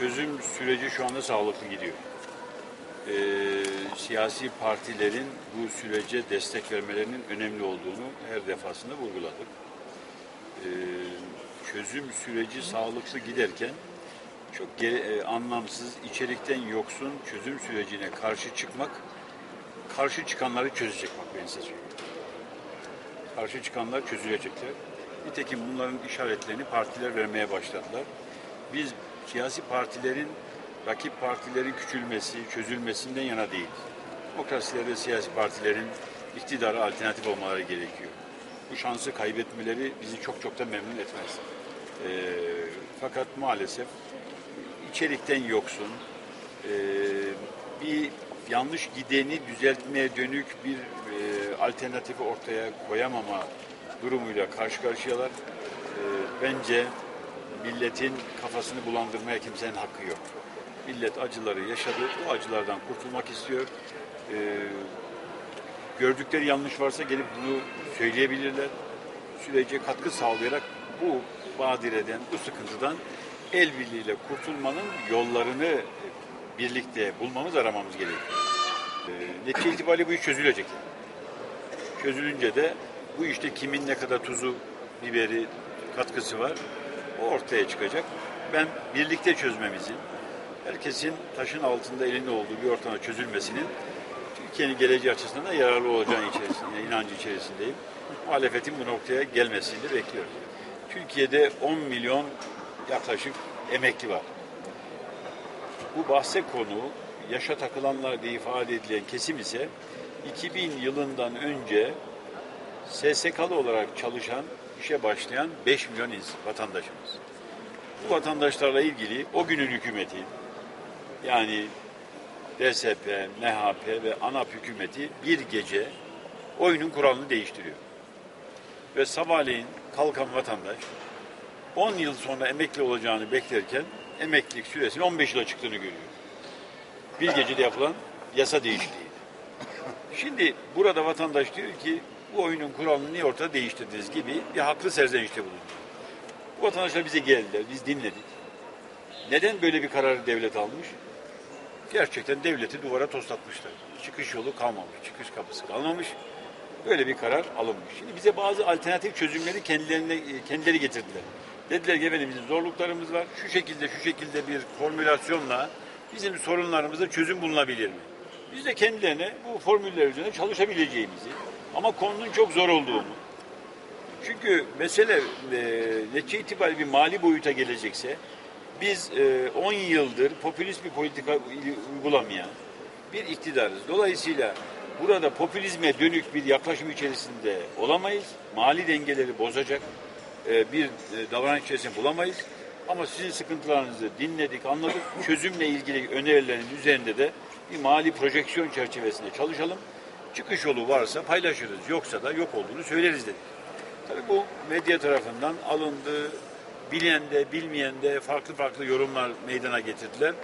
çözüm süreci şu anda sağlıklı gidiyor. Ee, siyasi partilerin bu sürece destek vermelerinin önemli olduğunu her defasında vurguladık. Ee, çözüm süreci sağlıklı giderken çok e, anlamsız, içerikten yoksun çözüm sürecine karşı çıkmak, karşı çıkanları çözecek bak ben size. Karşı çıkanlar çözülecekler. Nitekim bunların işaretlerini partiler vermeye başladılar. Biz siyasi partilerin, rakip partilerin küçülmesi, çözülmesinden yana değiliz. Demokrasilerde siyasi partilerin iktidara alternatif olmaları gerekiyor. Bu şansı kaybetmeleri bizi çok çok da memnun etmez. Ee, fakat maalesef içerikten yoksun, ee, bir yanlış gideni düzeltmeye dönük bir e, alternatifi ortaya koyamama durumuyla karşı karşıyalar. Ee, bence milletin kafasını bulandırmaya kimsenin hakkı yok. Millet acıları yaşadı, bu acılardan kurtulmak istiyor. Ee, gördükleri yanlış varsa gelip bunu söyleyebilirler. Sürece katkı sağlayarak bu badireden, bu sıkıntıdan el birliğiyle kurtulmanın yollarını birlikte bulmamız, aramamız gerekiyor. Ee, netice itibariyle bu iş çözülecek. Çözülünce de bu işte kimin ne kadar tuzu, biberi, katkısı var o ortaya çıkacak. Ben birlikte çözmemizin, herkesin taşın altında elinde olduğu bir ortama çözülmesinin Türkiye'nin geleceği açısından da yararlı olacağını içerisinde, inancı içerisindeyim. Muhalefetin bu noktaya gelmesini de bekliyoruz. Türkiye'de 10 milyon yaklaşık emekli var. Bu bahse konu yaşa takılanlar diye ifade edilen kesim ise 2000 yılından önce SSK'lı olarak çalışan, işe başlayan 5 milyon vatandaşımız. Bu vatandaşlarla ilgili o günün hükümeti yani DSP, MHP ve ANAP hükümeti bir gece oyunun kuralını değiştiriyor. Ve sabahleyin kalkan vatandaş 10 yıl sonra emekli olacağını beklerken emeklilik süresinin 15 yıla çıktığını görüyor. Bir gecede yapılan yasa değişikliği. Şimdi burada vatandaş diyor ki bu oyunun kuralını niye ortada değiştirdiniz gibi bir haklı serzenişte bulunuyor. Bu vatandaşlar bize geldiler, biz dinledik. Neden böyle bir kararı devlet almış? Gerçekten devleti duvara toslatmışlar. Çıkış yolu kalmamış, çıkış kapısı kalmamış. Böyle bir karar alınmış. Şimdi bize bazı alternatif çözümleri kendilerine kendileri getirdiler. Dediler ki efendim bizim zorluklarımız var. Şu şekilde şu şekilde bir formülasyonla bizim sorunlarımıza çözüm bulunabilir mi? Biz de kendilerine bu formüller üzerine çalışabileceğimizi ama konunun çok zor olduğunu. Çünkü mesele e, netice itibariyle bir mali boyuta gelecekse biz e, 10 yıldır popülist bir politika uygulamayan bir iktidarız. Dolayısıyla burada popülizme dönük bir yaklaşım içerisinde olamayız. Mali dengeleri bozacak e, bir e, davranış içerisinde bulamayız. Ama sizin sıkıntılarınızı dinledik, anladık. Çözümle ilgili önerilerin üzerinde de bir mali projeksiyon çerçevesinde çalışalım. Çıkış yolu varsa paylaşırız. Yoksa da yok olduğunu söyleriz dedik. Tabii bu medya tarafından alındı. Bilen de bilmeyen de farklı farklı yorumlar meydana getirdiler.